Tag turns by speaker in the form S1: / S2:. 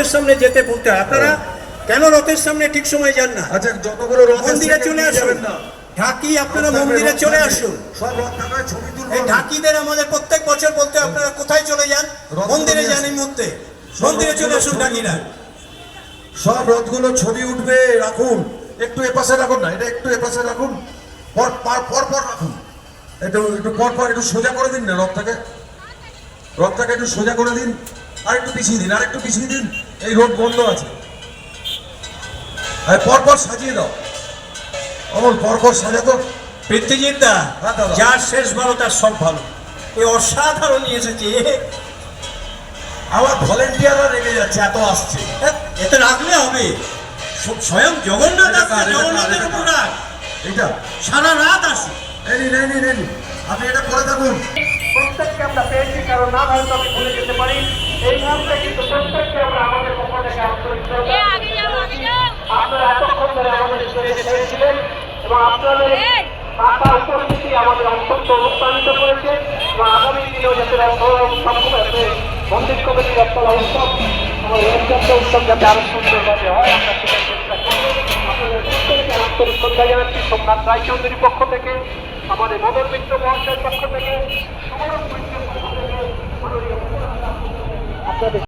S1: রথের সামনে যেতে বলতে হয়। আপনারা কেন রথের সামনে ঠিক সময় যান না?
S2: আচ্ছা রথ
S1: মন্দিরে চলে আসুন।
S2: না।
S1: ঢাকি আপনারা মন্দিরে চলে আসুন। এই ঢাকিদের আমাদের প্রত্যেক বছর বলতে আপনারা কোথায় চলে যান? মন্দিরে যান এই। মুহূর্তে। মন্দিরে চলে আসুন ঢাকিরা।
S2: সব রথগুলো ছবি উঠবে রাখুন। একটু এপাশে রাখুন না এটা একটু এপাশে রাখুন। পর পর পর রাখুন। একটু একটু পর পর একটু সোজা করে দিন না রথটাকে। রথটাকে একটু সোজা করে দিন। আর একটু পিছিয়ে দিন আর একটু পিছিয়ে দিন। এই রোড বন্ধ আছে। আর পর পর সাজিয়ে দাও। অমল পর পর সাজাতো।
S1: পৃথ্বীজিৎ দা
S2: হ্যাঁ,
S1: যার শেষ ভালো তার সব ভালো। এই অসাধারণ নিয়ে এসেছে।
S2: আমার ভলেন্টিয়াররা রেগে যাচ্ছে এত আসছে।
S1: হ্যাঁ, এতে রাখলে হবে। স্বয়ং জগন্নাথ
S2: এটা
S1: আসছে জগন্নাথের উপর? রাখ।
S2: এইটা।
S1: সারা রাত আসে।
S2: এই নিন এই নিন আপনি এটা করে থাকুন।
S3: প্রত্যেককে আমরা পেয়েছি কারণ না হয়তো আমি ভুলে যেতে পারি। এই মুহূর্তে কিন্তু প্রত্যেককে আমরা আমাদের পক্ষ থেকে আন্তরিক
S4: এ
S3: শ্রদ্ধা
S4: আগে যাও আগে যাও
S3: আপনারা এতক্ষণ ধরে আমাদের সঙ্গে এবং আপনাদের! আশা উপস্থিতি আমাদের অত্যন্ত অনুপ্রাণিত করেছে এবং আগামী দিনেও যাতে সবসময় মন্দির কমিটির একটা উৎসব আমার অত্যন্ত উৎসব যাতে আরও সুন্দরভাবে হয় আমরা সেটার চেষ্টা করব আপনাদের আন্তরিক শ্রদ্ধা জানাচ্ছি সোমনাথ রায়চৌধুরীর পক্ষ থেকে আমাদের মদন মিত্র মহাশয়ের পক্ষ থেকে সুমন মিত্রের পক্ষ থেকে আপনাদের